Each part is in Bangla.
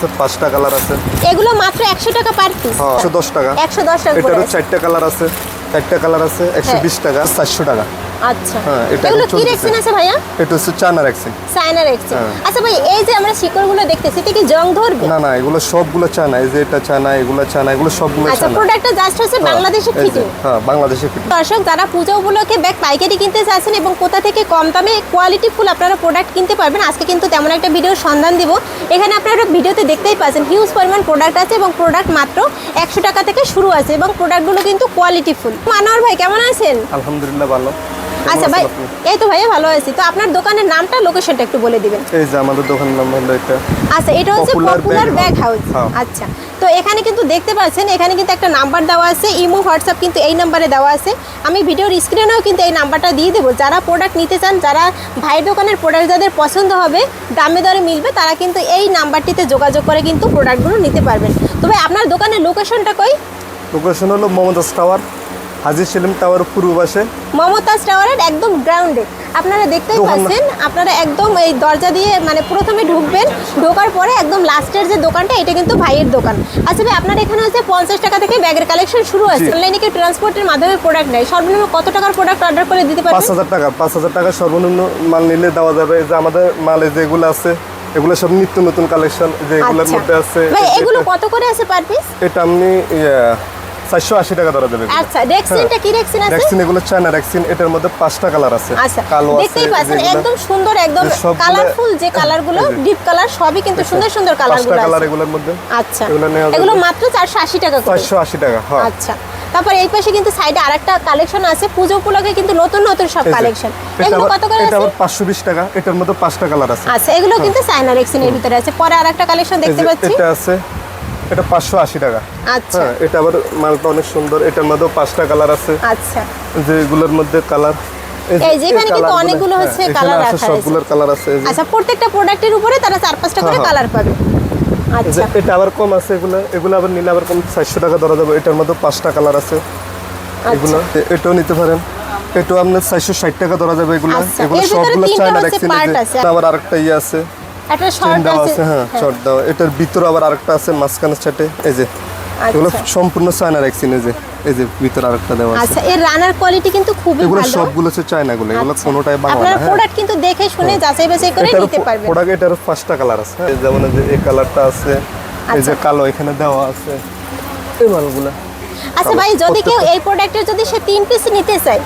আছে পাঁচটা কালার আছে। এগুলো মাত্র একশো টাকা পার পিস হ্যাঁ একশো দশ টাকা। একশো দশ টাকা এটারও চারটা কালার আছে চারটা কালার আছে একশো বিশ টাকা চারশো টাকা। আচ্ছা। হ্যাঁ, এগুলো কি চলতেছে। আছে ভাইয়া? এটা হচ্ছে চায়না রেক্সিন চায়না রেক্সিন হ্যাঁ। আচ্ছা ভাই এই যে আমরা শিকড়গুলো দেখতেছি এটা কি জং ধরবে? না না এগুলো সবগুলো চায়না এই যে এটা চায়না এগুলো চায়না এগুলো সবগুলো আচ্ছা প্রোডাক্টটা জাস্ট হচ্ছে হ্যাঁ, বাংলাদেশে ফিটিং হ্যাঁ বাংলাদেশে ফিটিং দর্শক যারা পুজো উপলক্ষে ব্যাগ পাইকারি কিনতে চাচ্ছেন এবং কোথা থেকে কম দামে কোয়ালিটি ফুল আপনারা প্রোডাক্ট কিনতে পারবেন আজকে কিন্তু তেমন একটা ভিডিওর সন্ধান দিব। এখানে আপনারা ভিডিওতে দেখতেই পাচ্ছেন হিউজ পরিমাণ প্রোডাক্ট আছে এবং প্রোডাক্ট মাত্র একশো টাকা থেকে শুরু আছে এবং প্রোডাক্টগুলো কিন্তু কোয়ালিটি ফুল। মানোয়ার ভাই কেমন আছেন? আলহামদুলিল্লাহ ভালো। আচ্ছা ভাই এই তো ভাইয়া ভালো আছি। তো আপনার দোকানের নামটা লোকেশনটা একটু বলে দিবেন। এই যে আমাদের দোকানের নাম হলো এটা। আচ্ছা এটা হচ্ছে পপুলার ব্যাগ। হাউস। আচ্ছা তো এখানে কিন্তু দেখতে পাচ্ছেন এখানে কিন্তু একটা নাম্বার দেওয়া আছে ইমো হোয়াটসঅ্যাপ কিন্তু এই নাম্বারে দেওয়া আছে। আমি ভিডিওর স্ক্রিনেও কিন্তু এই নাম্বারটা দিয়ে দেবো। যারা প্রোডাক্ট নিতে চান যারা ভাইয়ের দোকানের প্রোডাক্ট যাদের পছন্দ হবে দামে দরে মিলবে তারা কিন্তু এই নাম্বারটিতে যোগাযোগ করে কিন্তু প্রোডাক্টগুলো নিতে পারবেন। তবে আপনার দোকানের লোকেশনটা কই? লোকেশন হলো মমতাজ টাওয়ার হাজির সেলিম টাওয়ার পূর্ব পাশে। মমতাজ টাওয়ারের একদম গ্রাউন্ডে আপনারা দেখতেই পাচ্ছেন আপনারা একদম এই দরজা দিয়ে মানে প্রথমে ঢুকবেন ঢোকার পরে একদম লাস্টের যে দোকানটা এটা কিন্তু ভাইয়ের দোকান। আচ্ছা ভাই আপনার এখানে হচ্ছে পঞ্চাশ টাকা থেকে ব্যাগের কালেকশন শুরু আছে। অনলাইনে কি ট্রান্সপোর্টের মাধ্যমে প্রোডাক্ট নেয়? সর্বনিম্ন কত টাকার প্রোডাক্ট অর্ডার করে দিতে পাঁচ হাজার টাকা পাঁচ হাজার টাকা সর্বনিম্ন মাল নিলে দেওয়া যাবে। যে আমাদের মালে যেগুলো আছে এগুলো সব নিত্য নতুন কালেকশন যে এগুলোর আচ্ছা। মধ্যে আছে। ভাই এগুলো কত করে আছে পার পিস এটা আপনি চারশো আশি টাকা ধরা দেবে আচ্ছা রেক্সিনটা কি রেক্সিন আছে? ভ্যাকসিন এগুলো চায়না ভ্যাকসিন এটার মধ্যে পাঁচটা কালার আছে। আচ্ছা কালো আছে দেখতেই পাচ্ছেন একদম সুন্দর একদম কালারফুল যে কালারগুলো ডিপ কালার সবই কিন্তু সুন্দর সুন্দর কালারগুলো কালার এগুলোর মধ্যে। আচ্ছা এগুলো মাত্র চারশো আশি টাকা করে। চারশো আশি টাকা হ্যাঁ। আচ্ছা তারপর এই পাশে কিন্তু সাইডে আরেকটা কালেকশন আছে পুজো উপলক্ষে কিন্তু নতুন নতুন সব কালেকশন। এগুলো কত করে এটা আবার পাঁচশো বিশ টাকা এটার মধ্যে পাঁচটা কালার আছে। আচ্ছা এগুলো কিন্তু সাইনা রেক্সিনের ভিতরে আছে। পরে আরেকটা কালেকশন দেখতে পাচ্ছি। এটা আছে এটা পাঁচশো আশি টাকা। আচ্ছা। হ্যাঁ এটা আবার মালটা অনেক সুন্দর। এটার মধ্যেও পাঁচটা কালার আছে। আচ্ছা। যেগুলোর মধ্যে কালার। এই যে এখানে কিন্তু অনেকগুলো হচ্ছে colour রাখা রয়েছে। সবগুলোর কালার আছে আচ্ছা প্রত্যেকটা প্রোডাক্টের উপরে তারা চার পাঁচটা করে হ্যাঁ, হ্যাঁ। কালার পাবে। আচ্ছা। এটা আবার কম আছে এগুলো এগুলো আবার নিলে আবার কম চারশো টাকা ধরা যাবে। এটার মধ্যে পাঁচটা কালার আছে। এগুলো আচ্ছা এটাও নিতে পারেন। এটাও আপনার চারশো ষাট টাকা ধরা যাবে এগুলো। আচ্ছা, এগুলো সবগুলো চায়না আছে। আবার আরেকটা ইয়ে আছে। একটা শর্ট আছে। হ্যাঁ শর্ট দেওয়া। এটার ভিতরে আবার আরেকটা আছে মাঝখানের সাথে এই যে এগুলো আচ্ছা সম্পূর্ণ চায়না রাখছি এই যে এই যে ভিতরে আরেকটা দেওয়া আছে। আচ্ছা এর রানার কোয়ালিটি কিন্তু খুবই এগুলো সবগুলো হচ্ছে চায়নাগুলো এগুলো আচ্ছা। কোনোটাই বাংলা না হ্যাঁ। প্রোডাক্ট কিন্তু দেখে শুনে যাচাই বাছাই করে নিতে পারবেন। প্রোডাক্ট এটার পাঁচটা কালার আছে হ্যাঁ, যেমন এই যে এই কালারটা আছে এই যে আচ্ছা। কালো এখানে দেওয়া আছে। এই মালগুলা। আচ্ছা ভাই যদি কেউ এই প্রোডাক্টের যদি সে তিন পিস নিতে চায়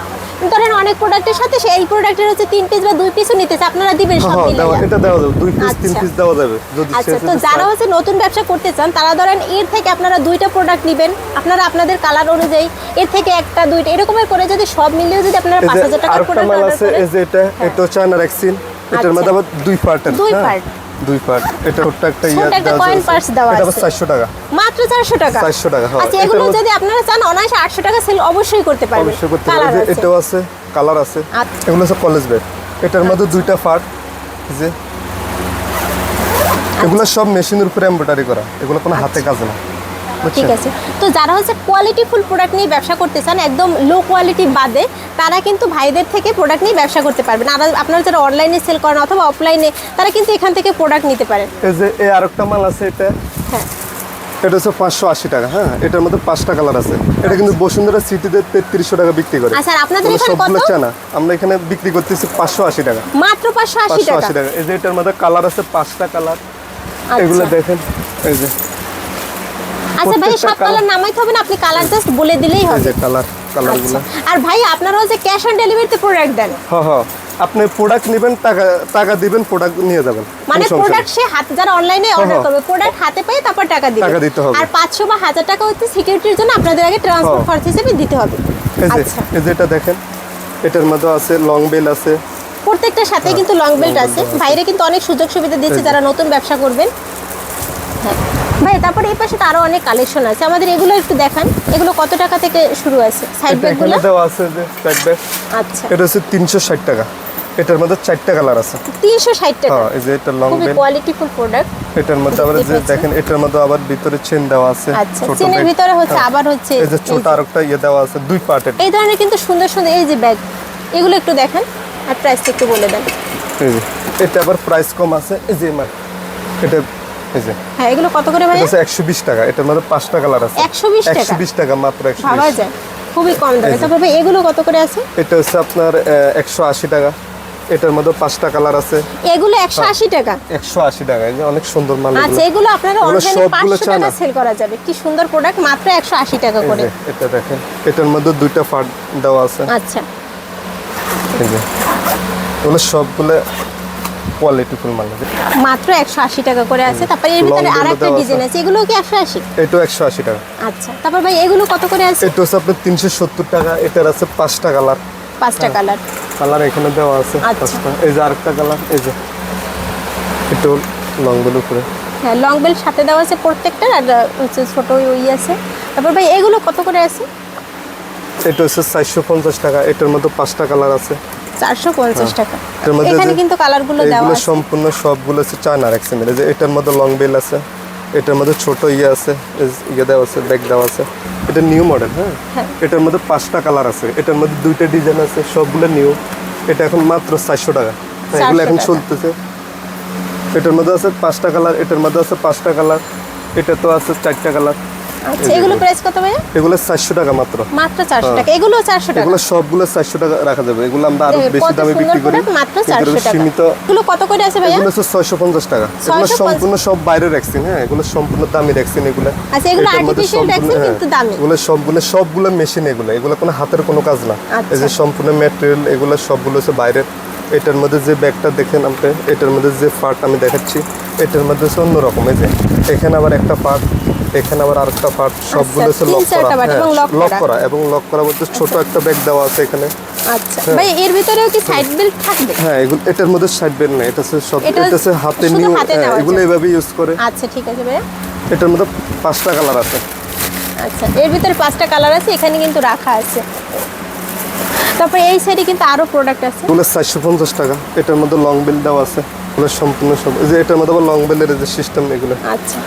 ধরেন অনেক প্রোডাক্টের সাথে সে এই প্রোডাক্টের হচ্ছে তিন পিস বা দুই পিসও নিতে চায় আপনারা দিবেন সব হ্যাঁ মিলিয়ে এটা দেওয়া যাবে দুই পিস তিন আচ্ছা। পিস দেওয়া যাবে যদি আচ্ছা তো যারা হচ্ছে নতুন ব্যবসা করতে চান তারা ধরেন এর থেকে আপনারা দুইটা প্রোডাক্ট নেবেন আপনারা আপনাদের কালার অনুযায়ী এর থেকে একটা দুইটা এরকমের করে যদি সব মিলিয়ে যদি আপনারা এই পাঁচ যে হাজার টাকার আরেকটা প্রোডাক্ট অর্ডার আছে করেন এই যে এটা এটা চায়না রাখছিন এটার আচ্ছা। মধ্যে দুই পার্টের দুই part। দুই পার্ট। এটা একটা ছোট্ট ইয়া একটা দেওয়া আছে। এটা আবার আছে। চারশো টাকা। মাত্র চারশো টাকা। 400 টাকা, হ্যাঁ। আচ্ছা এগুলো যদি আপনারা চান অনায়াসে আটশো টাকা সেল অবশ্যই করতে পারবেন। অবশ্যই করতে পারবেন। এটাও আছে কালার আছে। আচ্ছা। এগুলো হচ্ছে কলেজ ব্যাগ এটার মধ্যে দুইটা পার্ট যে। এগুলো সব মেশিনের উপরে এমব্রয়ডারি করা। এগুলো কোনো হাতে কাজ না। ঠিক আছে। তো যারা হচ্ছে কোয়ালিটি ফুল প্রোডাক্ট নিয়ে ব্যবসা করতে চান একদম লো কোয়ালিটি বাদে তারা কিন্তু ভাইদের থেকে প্রোডাক্ট নিয়ে ব্যবসা করতে পারবেন। আর আপনারা যারা অনলাইনে সেল করেন অথবা অফলাইনে তারা কিন্তু এখান থেকে প্রোডাক্ট নিতে পারেন। এই যে এই আরেকটা মাল আছে এটা। হ্যাঁ। এটা হচ্ছে পাঁচশো আশি টাকা হ্যাঁ? এটার মধ্যে পাঁচটা কালার আছে। এটা কিন্তু বসুন্ধরা সিটিতে তেত্রিশশো টাকা বিক্রি করে। আচ্ছা, সবগুলো চানা? আমরা এখানে বিক্রি করতেছি পাঁচশো আশি টাকা। মাত্র পাঁচশো আশি টাকা? আশি টাকা। এই যে এটার মধ্যে কালার আছে পাঁচটা কালার আচ্ছা। এগুলো দেখেন। এই যে আচ্ছা ভাই সব কালার নামাইতে হবে না? আপনি কালার জাস্ট বলে দিলেই হবে। কালার কালারগুলো আচ্ছা। আর ভাই আপনারা ওই যে ক্যাশ অন ডেলিভারিতে প্রোডাক্ট দেন? হ্যাঁ হ্যাঁ আপনি প্রোডাক্ট নেবেন টাকা টাকা দিবেন প্রোডাক্ট নিয়ে যাবেন। মানে প্রোডাক্ট সে হাতে যারা অনলাইনে অর্ডার হ্যাঁ। করবে প্রোডাক্ট হাতে পেয়ে তারপর টাকা দিবে। টাকা দিতে হবে। আর পাঁচশো বা হাজার টাকা হচ্ছে সিকিউরিটির জন্য আপনাদের আগে ট্রান্সপোর্ট হ্যাঁ। খরচ হিসেবে দিতে হবে। আচ্ছা। এই যে এটা দেখেন এটার মধ্যে আছে লং বেল আছে। প্রত্যেকটার সাথে কিন্তু লং বেল্ট আছে। বাইরে কিন্তু অনেক সুযোগ সুবিধা দিচ্ছে হ্যাঁ। যারা নতুন ব্যবসা করবেন। হ্যাঁ। ভাই তারপরে এই পাশে তো আরও অনেক কালেকশন আছে। আমাদের এগুলো একটু দেখান। এগুলো কত টাকা থেকে শুরু আছে? সাইড ব্যাগগুলো দেওয়া আছে যে সাইড ব্যাগ আচ্ছা। এটা হচ্ছে তিনশো ষাট টাকা। এটার মধ্যে চারটা কালার আছে। তিনশো ষাট টাকা। হ্যাঁ এই যে এটা লং বেল কোয়ালিটিফুল প্রোডাক্ট এটার মধ্যে আবার যে দেখেন এটার মধ্যে আবার ভিতরে চেন দেওয়া আছে আচ্ছা চেনের ভিতরে হচ্ছে হ্যাঁ। আবার হচ্ছে এই যে ছোট আরেকটা ইয়ে দেওয়া আছে দুই পার্টের এই ধরনের কিন্তু সুন্দর সুন্দর এই যে ব্যাগ এগুলো একটু দেখেন আর প্রাইসটা একটু বলে দেন। এই যে এটা আবার প্রাইস কম আছে এই যে এটা হ্যাঁ এগুলো কত করে এটা হচ্ছে একশো বিশ টাকা এটার মধ্যে পাঁচটা কালার আছে। 120 টাকা? একশো বিশ টাকা মাত্র একশো ভাবা যায়। খুবই কম দামে। তারপর ভাই এগুলো কত করে আছে? এটা হচ্ছে আপনার একশো আশি টাকা। এটার মধ্যে পাঁচটা কালার আছে। এগুলো একশো আশি টাকা? একশো আশি টাকা। এই অনেক সুন্দর মাল আচ্ছা এগুলো। আপনারা অনলাইনে। টাকা সেল করা যাবে। কি সুন্দর প্রোডাক্ট মাত্র একশো আশি টাকা করে। এটা দেখেন। এটার মধ্যে দুইটা ফাট দেওয়া আছে। আচ্ছা। এই যে। এগুলো সবগুলো কোয়ালিটি ফুল মাল। মাত্র একশো আশি টাকা করে আছে। তারপরে এর ভিতরে bill আর ও একটা দেওয়া ডিজাইন আছে। এগুলো কি একশো আশি? এটাও একশো আশি টাকা। আচ্ছা। তারপর ভাই এগুলো কত করে আছে? এটা হচ্ছে আপনার তিনশো সত্তর টাকা। এটার আছে পাঁচটা কালার। পাঁচটা কালার। কালার এখানে দেওয়া আছে আচ্ছা। এই যে আরেকটা কালার এই যে। এটা লং বেল উপরে। হ্যাঁ লং বেল সাথে দেওয়া আছে প্রত্যেকটার আর হচ্ছে ছোট ওই আছে। তারপর ভাই এগুলো কত করে আছে? এটা হচ্ছে চারশো পঞ্চাশ টাকা। এটার মধ্যে পাঁচটা কালার আছে। চারশো পঞ্চাশ টাকা। এখানে কিন্তু কালারগুলো দেওয়া আছে। সম্পূর্ণ সবগুলো হচ্ছে চায়না যে এটার মধ্যে লং বেল আছে এটার মধ্যে ছোট ইয়ে আছে ইয়ে দেওয়া আছে ব্যাগ দেওয়া আছে। এটা নিউ মডেল হ্যাঁ? হ্যাঁ। এটার মধ্যে পাঁচটা কালার আছে। এটার মধ্যে দুইটা ডিজাইন আছে সবগুলো নিউ এটা এখন মাত্র চারশো টাকা। হ্যাঁ, এগুলো এখন টাকা। চলতেছে। এটার মধ্যে আছে পাঁচটা কালার এটার মধ্যে আছে পাঁচটা কালার এটা তো আছে চারটা কালার আচ্ছা এগুলো প্রাইস কত ভাইয়া? এগুলো চারশো টাকা মাত্র। মাত্র চারশো টাকা। এগুলো চারশো টাকা? এগুলো সবগুলো চারশো টাকা রাখা যাবে। এগুলো আমরা আরও বেশি দামে বিক্রি করি। মাত্র 400 এগুলো টাকা। সীমিত এগুলো কত করে আছে ভাইয়া? এগুলো হচ্ছে ছয়শো পঞ্চাশ টাকা। এগুলো সম্পূর্ণ সব বাইরের ভ্যাকসিন হ্যাঁ। এগুলো সম্পূর্ণ দামি ভ্যাকসিন এগুলো। আচ্ছা, এগুলো সম্পূর্ণ- হ্যাঁ, কিন্তু দামি। এগুলো সবগুলো সবগুলো মেশিন এগুলো। এগুলো কোনো হাতের কোনো কাজ না। এই যে আচ্ছা। সম্পূর্ণ ম্যাটেরিয়াল এগুলো সবগুলো হচ্ছে বাইরের এটার মধ্যে যে ব্যাগটা দেখেন আপনি এটার মধ্যে যে পার্ট আমি দেখাচ্ছি এটার মধ্যে হচ্ছে অন্যরকম। এই যে এখানে আবার একটা পার্ট এখানে আবার আরেকটা পার্ট সবগুলো হচ্ছে লক করা। হ্যাঁ, এবং লক করা। করা এবং লক করা বলতে ছোট একটা ব্যাগ দেওয়া আছে এখানে। আচ্ছা ভাই এর ভিতরেও কি সাইড বেল্ট থাকবে? হ্যাঁ এগুলো এটার মধ্যে সাইড বেল্ট নেই এটা সব এটা হচ্ছে হাতে নিয়ে হাতে হ্যাঁ, এগুলো। এভাবে ইউজ করে। আচ্ছা ঠিক আছে ভাইয়া। এটার মধ্যে পাঁচটা কালার আছে। আচ্ছা এর ভিতরে পাঁচটা কালার আছে এখানে কিন্তু রাখা আছে। তারপরে এই সাইডে কিন্তু আরও প্রোডাক্ট আছে। এগুলো চারশো পঞ্চাশ টাকা। এটার মধ্যে লং বেল দেওয়া আছে। এগুলো সম্পূর্ণ সব এই যে এটার মধ্যে আবার লং বেলের যে সিস্টেম এগুলো। আচ্ছা।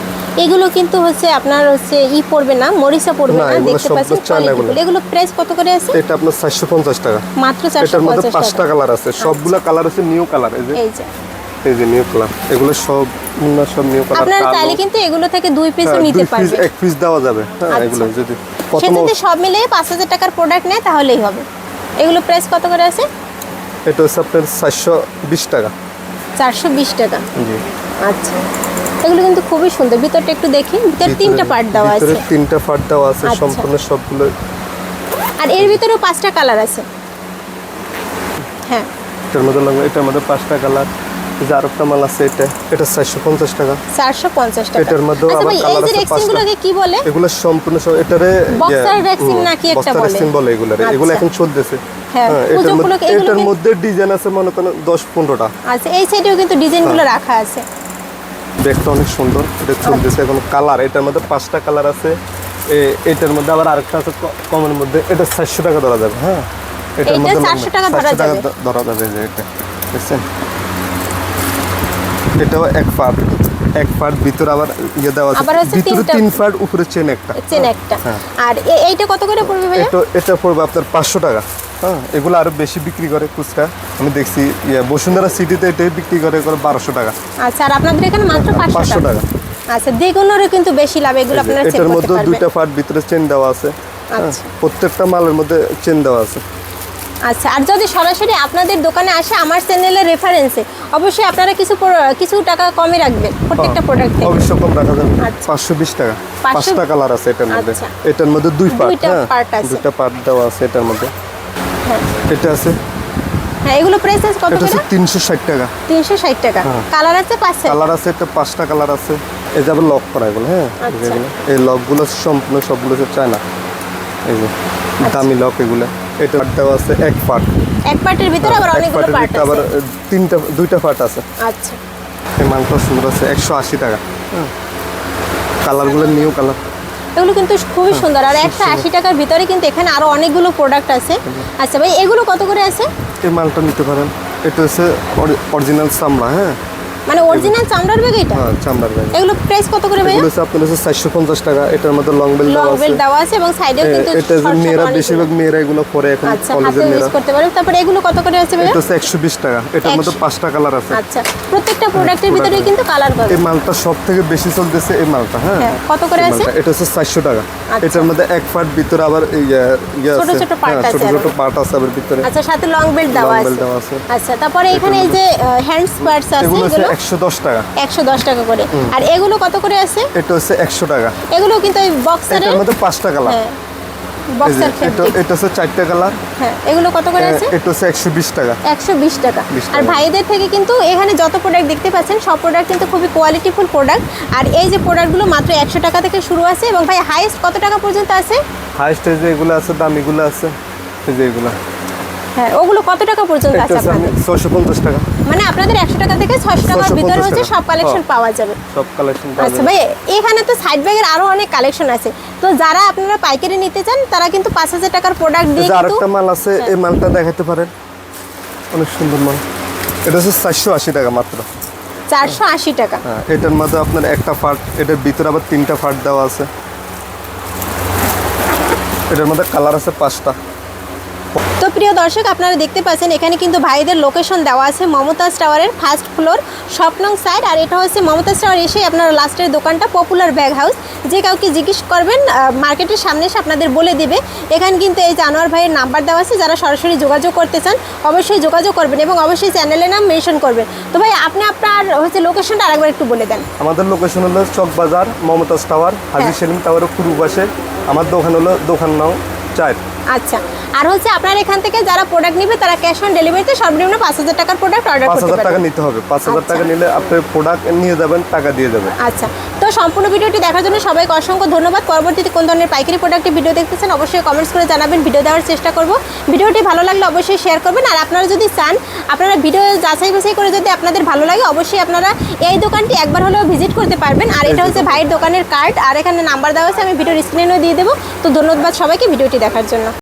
এগুলো কিন্তু হচ্ছে আপনার হচ্ছে ই পড়বে না মরিচা পড়বে না, দেখতে পাচ্ছেন এগুলো। এগুলো প্রাইস কত করে আছে? এটা আপনার চারশো পঞ্চাশ টাকা। মাত্র চারশো এটার মধ্যে পাঁচটা কালার আছে। সবগুলা কালার আছে নিউ কালার এই যে। এই যে। এই যে নিউ কালার এগুলো সব সব নিউ কালার আপনারা চাইলে কিন্তু এগুলো থেকে দুই পিসও নিতে পারবেন। এক পিস দেওয়া যাবে। হ্যাঁ আচ্ছা। এগুলো যদি সে যদি সব মিলিয়ে পাঁচ হাজার টাকার প্রোডাক্ট নেয় তাহলেই হবে। এগুলো প্রাইস কত করে আছে? এটা হচ্ছে আপনার চারশো বিশ টাকা। চারশো বিশ টাকা। জি। আচ্ছা। এগুলো কিন্তু খুবই সুন্দর। ভিতরটা একটু দেখি। ভিতরে তিনটা পার্ট দেওয়া আছে। ভিতরে তিনটা পার্ট দেওয়া আছে। সম্পূর্ণ সবগুলো। আর এর ভিতরেও পাঁচটা কালার আছে। হ্যাঁ। এটার মধ্যে এটার মধ্যে পাঁচটা কালার যে আরেকটা মাল আছে এটা এটা চারশো পঞ্চাশ টাকা। চারশো পঞ্চাশ টাকা। এটার মধ্যেও আচ্ছা আবার ভাই এই colour যে আছে রেক্সিনগুলোকে কি বলে? এগুলো সম্পূর্ণ সব এটারে Boxer vaccine নাকি একটা বক্সার বলে? এগুলো এগুলো আচ্ছা। এখন চলতেছে হ্যাঁ, হ্যাঁ, এটার মধ্যে মধ্যে ডিজাইন আছে মনে করেন দশ পনেরোটা। আচ্ছা এই সাইডেও কিন্তু ডিজাইনগুলো হ্যাঁ। রাখা আছে। দেখতে অনেক সুন্দর এটা চলতেছে এখন কালার এটার মধ্যে পাঁচটা কালার আছে। এটার মধ্যে আবার আরেকটা আছে কমের মধ্যে। এটা চারশো টাকা ধরা যাবে হ্যাঁ। এটার মধ্যে 400 টাকা ধরা যাবে। ধরা যাবে যে এটা। বুঝছেন এটাও এক পার্ট এক পার্ট ভিতরে আবার ইয়ে দেওয়া আছে। আবার হচ্ছে ভিতরে তিনটা- তিন পার্ট উপরে চেন একটা। চেন একটা। হ্যাঁ। আর এ- এইটা কত করে পড়বে ভাইয়া? এটা এটা পড়বে আপনার পাঁচশো টাকা। হ্যাঁ এগুলো আরও বেশি বিক্রি করে খুচরা আমি দেখছি ইয়ে বসুন্ধরা সিটিতে এটাই বিক্রি করে করে বারোশো টাকা। আচ্ছা আর আপনাদের এখানে মাত্র পাঁচশো পাঁচশো টাকা। টাকা আচ্ছা দ্বিগুণেরও কিন্তু বেশি লাভ এগুলো আপনারা চেক এটার করতে মধ্যে পারবেন। দুইটা পার্ট ভিতরে চেন দেওয়া আছে। হ্যাঁ, আচ্ছা। প্রত্যেকটা মালের মধ্যে চেন দেওয়া আছে। আচ্ছা আর যদি সরাসরি আপনাদের দোকানে আসে আমার চ্যানেলের রেফারেন্সে অবশ্যই আপনারা কিছু কিছু টাকা কমে রাখবেন প্রত্যেকটা প্রোডাক্ট থেকে অবশ্য কম রাখা যাবে আচ্ছা। পাঁচশো বিশ টাকা পাঁচটা কালার আছে এটার মধ্যে আচ্ছা। এটার মধ্যে দুই পার্ট দুইটা হ্যাঁ। দুইটা পার্ট দেওয়া আছে এটার মধ্যে হ্যাঁ এটা আছে হ্যাঁ এগুলো প্রাইস আছে কত করে হচ্ছে তিনশো ষাট টাকা তিনশো ষাট টাকা হ্যাঁ। কালার আছে পাঁচ set? কালার আছে এটা পাঁচটা কালার আছে এই যে আবার লক করা এগুলো হ্যাঁ আচ্ছা। এই লকগুলো সম্পূর্ণ সবগুলো হচ্ছে চায়না এই যে আচ্ছা। দামি লক এগুলো এটা দেওয়া আছে এক পার্ট এক পার্টের ভিতরে আবার অনেকগুলো পার্ট ভিতরে আবার আছে। তিনটা দুইটা পার্ট আছে। আচ্ছা। এই মালটা সুন্দর আছে একশো আশি টাকা। কালারগুলো নিউ কালার এগুলো কিন্তু খুবই সুন্দর। আর একশো আশি টাকার ভিতরে কিন্তু এখানে আরও অনেকগুলো প্রোডাক্ট আছে। আচ্ছা। ভাই এগুলো কত করে আছে? এই মালটা নিতে পারেন। এটা হচ্ছে অরিজিনাল চামড়া হ্যাঁ? মানে অরিজিনাল চামড়ার ব্যাগ এটা? হ্যাঁ চামড়ার ব্যাগ এগুলো প্রাইস কত করে ভাইয়া? এগুলো আপনার হচ্ছে চারশো পঞ্চাশ টাকা এটার মধ্যে লং বেল লং দেওয়া আছে। বেল্ট দেওয়া আছে এবং সাইডেও কিন্তু এটা যে মেয়েরা বেশিরভাগ মেয়েরা এগুলো পরে এখন আচ্ছা কলেজের হাতে ইউজ করতে পারবে তারপরে এগুলো কত করে আছে ভাইয়া? এটা হচ্ছে একশো বিশ টাকা। এটার মধ্যে পাঁচটা কালার আছে। আচ্ছা প্রত্যেকটা প্রোডাক্টের ভিতরে কিন্তু কালার পাবে। এই মালটা সব থেকে বেশি চলতেছে এই মালটা হ্যাঁ। হ্যাঁ, কত করে আছে? এটা হচ্ছে চারশো টাকা। আচ্ছা। এটার মধ্যে এক পার্ট ভিতরে আবার ইয়ে ইয়ে ছোট আছে। ছোট হ্যাঁ, ছোট ছোট পার্ট আছে আবার ভিতরে। আচ্ছা সাথে লং বেল্ট দেওয়া আছে। আচ্ছা তারপরে এখানে এই যে হ্যান্ড স্পার্টস আছে এগুলো? হচ্ছে এগুলো একশো দশ টাকা। একশো দশ টাকা করে। আর এগুলো কত করে আছে? এটা হচ্ছে একশো টাকা। এগুলো কিন্তু ওই বক্সারের এটার মধ্যে পাঁচটা কালার হ্যাঁ। বক্সার এটা এটা হচ্ছে হ্যাঁ এগুলো কত করে আছে? এটা হচ্ছে একশো বিশ টাকা। একশো বিশ টাকা। আর ভাইদের থেকে কিন্তু এখানে যত প্রোডাক্ট দেখতে পাচ্ছেন সব প্রোডাক্ট কিন্তু খুবই কোয়ালিটিফুল প্রোডাক্ট আর এই যে প্রোডাক্টগুলো মাত্র একশো টাকা থেকে শুরু আছে এবং ভাই হাইস্ট কত টাকা পর্যন্ত আছে? হাইস্ট যে এগুলো আছে দামিগুলো আছে এই যে এগুলো। হ্যাঁ ওগুলো কত টাকা পর্যন্ত আছে আপনাদের? ছশো পঞ্চাশ টাকা। মানে আপনাদের একশো টাকা থেকে ছশো টাকার 650 ভিতরে হচ্ছে সব কালেকশন হ্যাঁ। পাওয়া যাবে। সব কালেকশন আচ্ছা ভাই এখানে তো সাইড ব্যাগের আরও অনেক কালেকশন আছে। তো যারা আপনারা পাইকারি নিতে চান তারা কিন্তু পাঁচ হাজার টাকার প্রোডাক্ট দিয়ে কিন্তু আরেকটা মাল আছে এই মালটা দেখাতে পারেন। অনেক সুন্দর মাল। এটা হচ্ছে চারশো আশি টাকা মাত্র। চারশো আশি টাকা। হ্যাঁ এটার মধ্যে আপনার একটা ফাট এটার ভিতরে আবার তিনটা ফাট দেওয়া আছে। এটার মধ্যে কালার আছে পাঁচটা। প্রিয় দর্শক আপনারা দেখতে পাচ্ছেন এখানে কিন্তু ভাইদের লোকেশন দেওয়া আছে মমতাজ টাওয়ারের ফার্স্ট ফ্লোর স্বপ্নং সাইড আর এটা হচ্ছে মমতাজ টাওয়ার এসে আপনার লাস্টের দোকানটা পপুলার ব্যাগ হাউস যে কাউকে জিজ্ঞেস করবেন মার্কেটের সামনে এসে আপনাদের বলে দেবে। এখানে কিন্তু এই জানোয়ার ভাইয়ের নাম্বার দেওয়া আছে যারা সরাসরি যোগাযোগ করতে চান অবশ্যই যোগাযোগ করবেন এবং অবশ্যই চ্যানেলের নাম মেনশন করবেন। তো ভাই আপনি আপনার হচ্ছে লোকেশনটা আরেকবার একটু বলে দেন। আমাদের লোকেশন হলো চক বাজার মমতাজ টাওয়ার হাজি হ্যাঁ। সেলিম টাওয়ারের পূর্ব পাশে। আমার দোকান হলো দোকান নাও চার আচ্ছা। আর হচ্ছে আপনার এখান থেকে যারা প্রোডাক্ট নেবে তারা ক্যাশ অন ডেলিভারিতে সর্বনিম্ন পাঁচ হাজার টাকার প্রোডাক্ট অর্ডার পাঁচ করতে হাজার টাকা নিতে হবে। পাঁচ হাজার আচ্ছা। টাকা নিলে আপনি প্রোডাক্ট নিয়ে যাবেন টাকা দিয়ে যাবেন। আচ্ছা। তো সম্পূর্ণ ভিডিওটি দেখার জন্য সবাইকে অসংখ্য ধন্যবাদ। পরবর্তীতে কোন ধরনের পাইকারি প্রোডাক্টের ভিডিও দেখতেছেন অবশ্যই কমেন্টস করে জানাবেন। ভিডিও দেওয়ার চেষ্টা করব। ভিডিওটি ভালো লাগলে অবশ্যই শেয়ার করবেন। আর আপনারা যদি চান আপনারা ভিডিও যাচাই বাছাই করে যদি আপনাদের ভালো লাগে অবশ্যই আপনারা এই দোকানটি একবার হলেও ভিজিট করতে পারবেন। আর এটা হচ্ছে ভাইয়ের দোকানের কার্ড আর এখানে নাম্বার দেওয়া আছে আমি ভিডিওর স্ক্রিনেও দিয়ে দেবো। তো ধন্যবাদ সবাইকে ভিডিওটি দেখার জন্য।